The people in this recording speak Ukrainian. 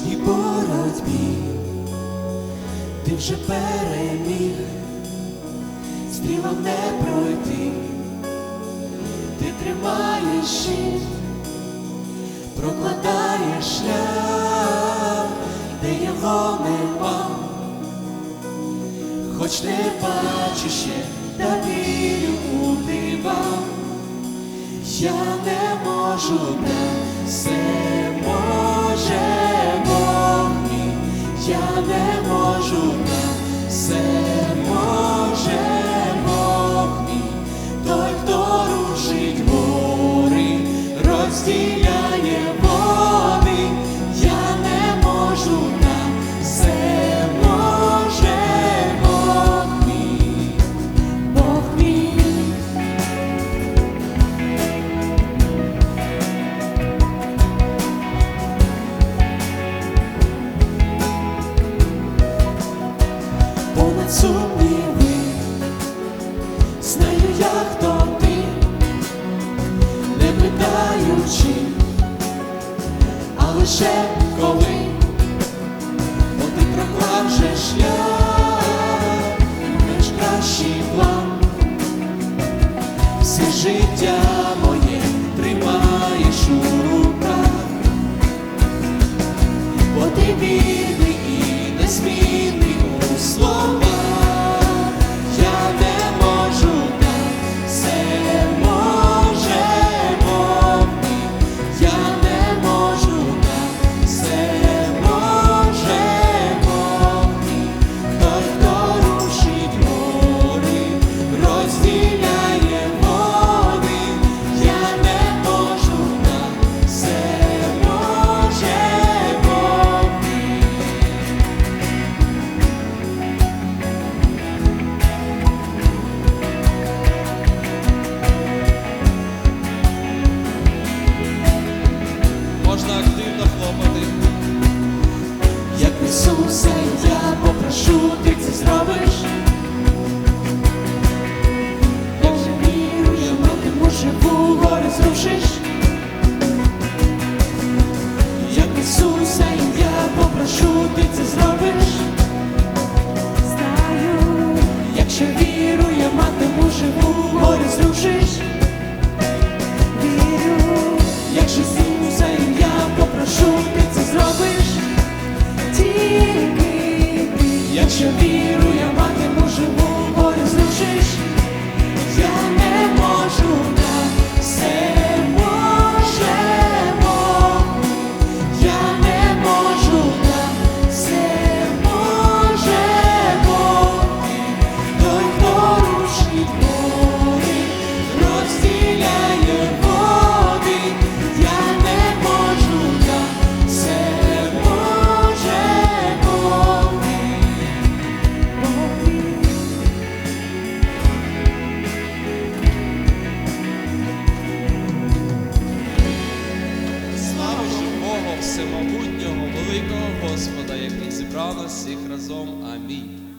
боротьбі, ти вже переміг, стрілом не пройти, ти тримаєш щит, прокладаєш шлях, де його нема, хоч не бачу ще, та вірю у дива. Я не можу, та все може. Я не можу, не все може Бог мій. Той, хто рушить гори, розділяє сумніви, знаю хто ти, не питаючи, а лише коли, ти прокладе шлях, маєш кращий план, все життя моє тримаєш у руках зрушиш. Як Ісусе, я попрошу, ти це зробиш. Знаю, якщо вірую, матиму живу, гори зрушиш. Вірю, якщо Ісусе, я попрошу, ти це зробиш. Тільки якщо віру, всемогутнього, великого Господа, який зібрав нас всіх разом. Амінь.